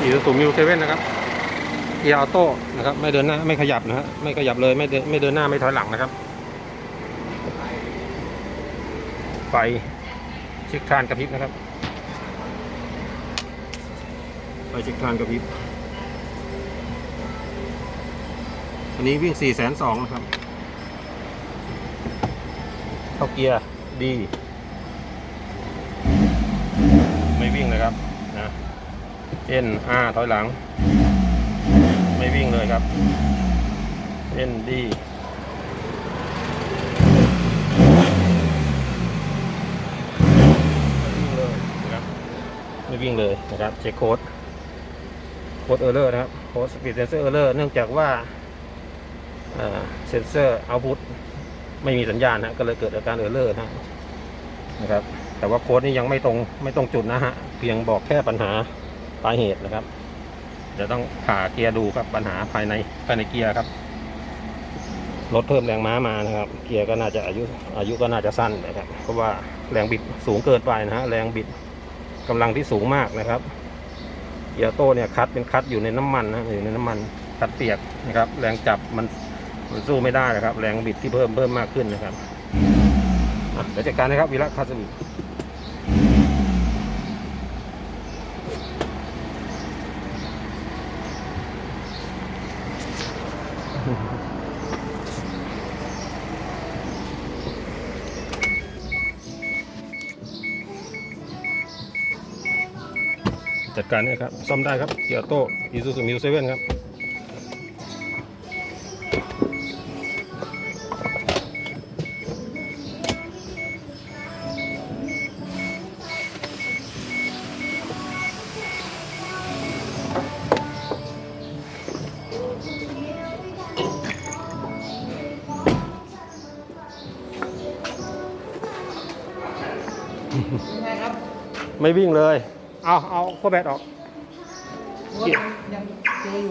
อีซูซูมิวเซเว่นนะครับเกียร์ออโต้นะครับ ไม่เดินหน้าไม่ขยับนะฮะไม่ขยับเลยไม่เดินไม่เดินหน้าไม่ถอยหลังนะครับ ไฟเช็คทานกระพริบนะครับไฟเช็คทานกระพริบอันนี้วิ่ง4 2 0 0 0นะครับเข้าเกียร์ดี ไม่วิ่งเลยครับนะ เอ็นอาถอยหลัง ไม่วิ่งเลยครับเอ็นดีไม่วิ่งเลยนะครับเช็คโค้ดโค้ดเออร์เลอร์นะครับโค้ดสปีดเซนเซอร์เออร์เลอร์เนื่องจากว่าเซนเซอร์เอาพุทไม่มีสัญญาณนะก็เลยเกิดอาการเออร์เลอร์นะนะครับแต่ว่าโค้ดนี้ยังไม่ตรงไม่ตรงจุดนะฮะเพียงบอกแค่ปัญหา ปลายเหตุนะครับเดี๋ยวต้องผ่าเกียร์ดูครับปัญหาภายในภายในเกียร์ครับรถเพิ่มแรงม้ามานะครับ เกียร์ก็น่าจะอายุอายุก็น่าจะสั้นนะครับเพราะว่าแรงบิดสูงเกินไปนะฮะแรงบิดกำลังที่สูงมากนะครับเกียร์โต้เนี่ยคัดเป็นคัดอยู่ในน้ำมันนะอยู่ในน้ำมันคัดเปียกนะครับ แรงจับมันมันสู้ไม่ได้นะครับ แรงบิดที่เพิ่มเพิ่มมากขึ้นนะครับเดี๋ยวจัดการนะครับวีระคาสมิ จัดการเนี่ยครับ ซ่อมได้ครับเกียร์โต้อีซูซูมิวเซเว่นครับ ยังไงครับไม่วิ่งเลย เอาเอาขั้วแบตออก รถยังเจออยู่